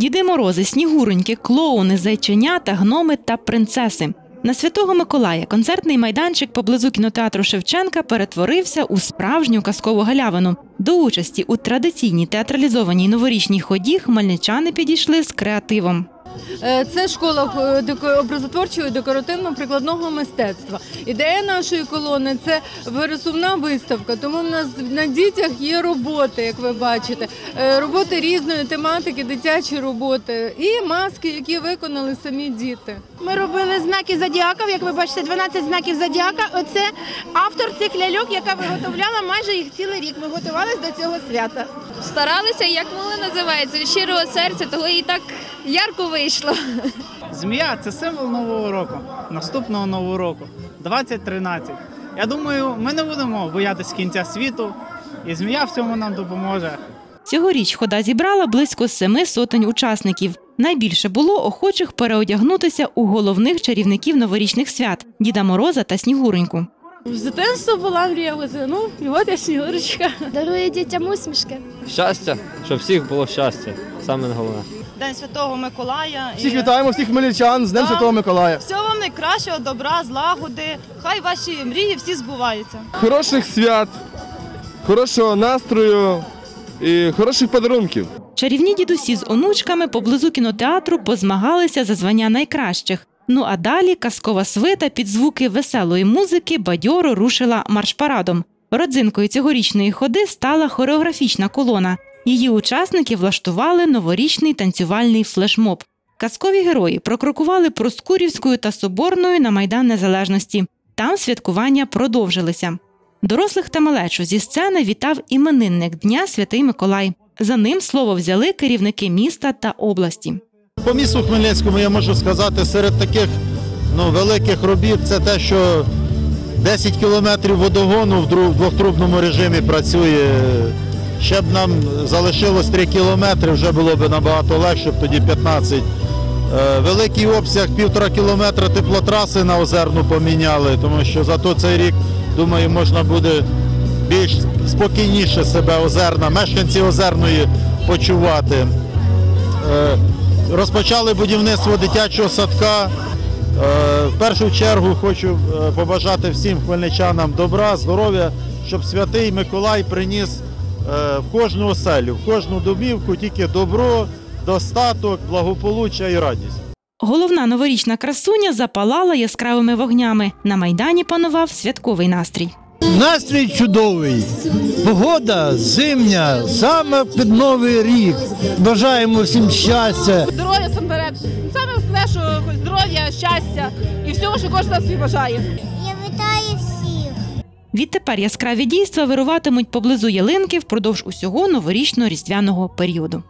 Діди Морози, снігуроньки, клоуни, зайченята, гноми та принцеси. На святого Миколая концертний майданчик поблизу кінотеатру Шевченка перетворився у справжню казкову галявину. До участі у традиційній театралізованій новорічній ході хмельничани підійшли з креативом. Е, Це школа е, образотворчого і декоративно-прикладного мистецтва. Ідея нашої колони це пересувна виставка. Тому в нас на дітях є роботи, як ви бачите, Е, роботи різної тематики, дитячі роботи і маски, які виконали самі діти. Ми робили знаки зодіака, як ви бачите, 12 знаків зодіака. Оце автор цих ляльок, яка виготовляла майже їх цілий рік. Ми готувалися до цього свята. Старалися, як могли називається, від щирого серця, того і так ярко вийшло. Змія це символ нового року, наступного нового року, 2013. Я думаю, ми не будемо боятися кінця світу, і змія в цьому нам допоможе. Цьогоріч хода зібрала близько семи сотень учасників. Найбільше було охочих переодягнутися у головних чарівників новорічних свят Діда Мороза та Снігуроньку. З дитинства була мрія, ну і от я снігурочка. Дарує дітям усмішки. Щастя, щоб всіх було щастя. Саме головне. День Святого Миколая. Всіх І вітаємо, всіх хмельничан з Днем. Святого Миколая. Всього вам найкращого, добра, злагоди. Хай ваші мрії всі збуваються. Хороших свят, хорошого настрою і хороших подарунків. Чарівні дідусі з онучками поблизу кінотеатру позмагалися за звання найкращих. Ну а далі казкова свита під звуки веселої музики бадьоро рушила марш-парадом. Родзинкою цьогорічної ходи стала хореографічна колона. Її учасники влаштували новорічний танцювальний флешмоб. Казкові герої прокрокували Проскурівською та Соборною на Майдан Незалежності. Там святкування продовжилися. Дорослих та малечу зі сцени вітав іменинник Дня Святий Миколай. За ним слово взяли керівники міста та області. По місту Хмельницькому я можу сказати, серед таких ну, великих робіт це те, що 10 кілометрів водогону в двохтрубному режимі працює. Ще б нам залишилось 3 кілометри, вже було б набагато легше, тоді 15. Е, Великий обсяг півтора кілометра теплотраси на озерну поміняли, тому що зато цей рік, думаю, можна буде більш спокійніше себе озерна, мешканці озерної почувати. Розпочали будівництво дитячого садка. Е, В першу чергу хочу е, побажати всім хмельничанам добра, здоров'я, щоб святий Миколай приніс е, в кожну оселю, в кожну домівку тільки добро, достаток, благополуччя і радість. Головна новорічна красуня запалала яскравими вогнями. На майдані панував святковий настрій. Настрій чудовий, погода зимня, саме під новий рік. Бажаємо всім щастя. Здоров'я самперед. Саме основне, що здоров'я, щастя і всього, що кожен собі бажає. Я вітаю всіх. Відтепер яскраві дійства вируватимуть поблизу ялинки впродовж усього новорічно-різдвяного періоду.